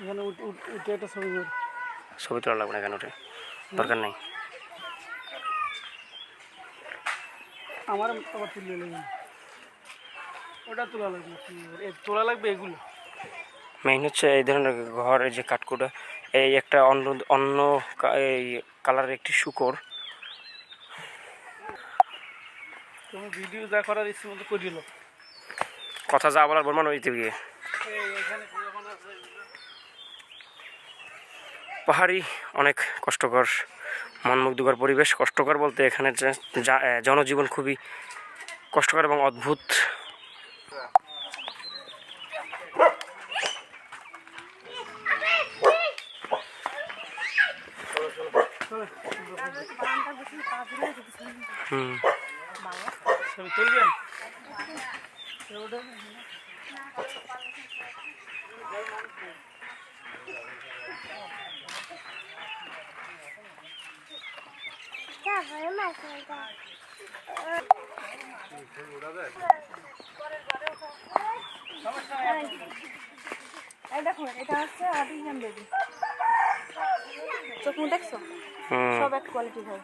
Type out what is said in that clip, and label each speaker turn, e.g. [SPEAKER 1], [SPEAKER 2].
[SPEAKER 1] এখানে উঠ- একটা ছবি
[SPEAKER 2] ছবি তোলা লাগবে না কেন ওটা দরকার নেই।
[SPEAKER 1] আমার আবার লাগবে ওটা তোলা লাগবে তোলা লাগবে এগুলো।
[SPEAKER 2] মেইন হচ্ছে এই ধরনের ঘর এই যে কাঠকুটা এই একটা অন্য অন্য এই কালারের একটি শুকর।
[SPEAKER 1] তুমি ভিডিও যা করার ইচ্ছে মতো করিল
[SPEAKER 2] কথা যা বলার বলমান ওইতে গিয়ে।
[SPEAKER 1] এখানে
[SPEAKER 2] পাহাড়ি অনেক কষ্টকর মনমুগ্ধকর পরিবেশ। কষ্টকর বলতে এখানে জনজীবন খুবই কষ্টকর এবং অদ্ভুত।
[SPEAKER 3] দেখো এটা হচ্ছে অটিজম বেবি। চোখ দেখছ? সব এক কোয়ালিটি হয়।